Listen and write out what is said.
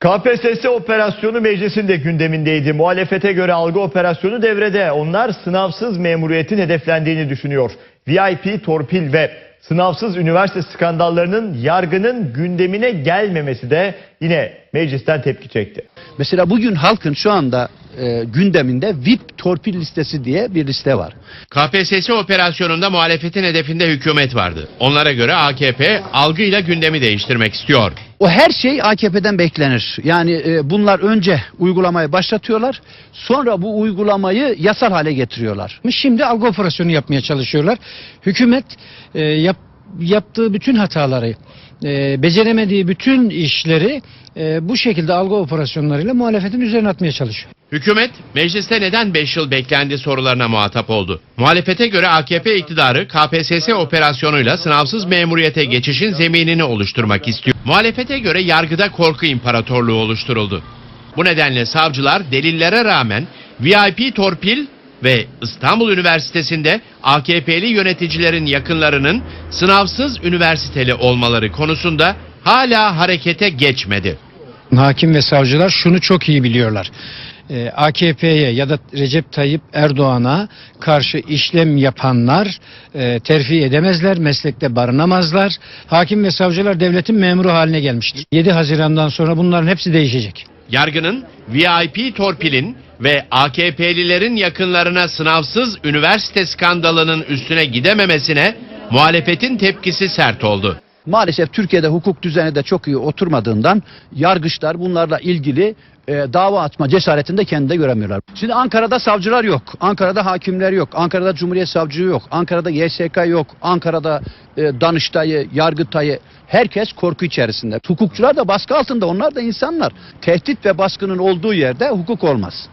KPSS operasyonu meclisin de gündemindeydi. Muhalefete göre algı operasyonu devrede. Onlar sınavsız memuriyetin hedeflendiğini düşünüyor. VIP, torpil ve sınavsız üniversite skandallarının yargının gündemine gelmemesi de yine meclisten tepki çekti. Mesela bugün halkın şu anda e, gündeminde VIP torpil listesi diye bir liste var. KPSS operasyonunda muhalefetin hedefinde hükümet vardı. Onlara göre AKP algıyla gündemi değiştirmek istiyor. O her şey AKP'den beklenir. Yani e, bunlar önce uygulamayı başlatıyorlar, sonra bu uygulamayı yasal hale getiriyorlar. Şimdi algı operasyonu yapmaya çalışıyorlar. Hükümet e, yap- yaptığı bütün hataları, e, beceremediği bütün işleri e, bu şekilde algı operasyonlarıyla muhalefetin üzerine atmaya çalışıyor. Hükümet mecliste neden 5 yıl beklendi sorularına muhatap oldu. Muhalefete göre AKP iktidarı KPSS operasyonuyla sınavsız memuriyete geçişin zeminini oluşturmak istiyor. Muhalefete göre yargıda korku imparatorluğu oluşturuldu. Bu nedenle savcılar delillere rağmen VIP torpil ve İstanbul Üniversitesi'nde AKP'li yöneticilerin yakınlarının sınavsız üniversiteli olmaları konusunda hala harekete geçmedi. Hakim ve savcılar şunu çok iyi biliyorlar. Ee, AKP'ye ya da Recep Tayyip Erdoğan'a karşı işlem yapanlar e, terfi edemezler, meslekte barınamazlar. Hakim ve savcılar devletin memuru haline gelmiştir. 7 Haziran'dan sonra bunların hepsi değişecek. Yargının VIP torpilin ve AKP'lilerin yakınlarına sınavsız üniversite skandalının üstüne gidememesine muhalefetin tepkisi sert oldu. Maalesef Türkiye'de hukuk düzeni de çok iyi oturmadığından yargıçlar bunlarla ilgili e, dava atma cesaretini de kendinde göremiyorlar. Şimdi Ankara'da savcılar yok, Ankara'da hakimler yok, Ankara'da Cumhuriyet Savcılığı yok, Ankara'da YSK yok, Ankara'da e, Danıştay'ı, Yargıtay'ı herkes korku içerisinde. Hukukçular da baskı altında onlar da insanlar. Tehdit ve baskının olduğu yerde hukuk olmaz.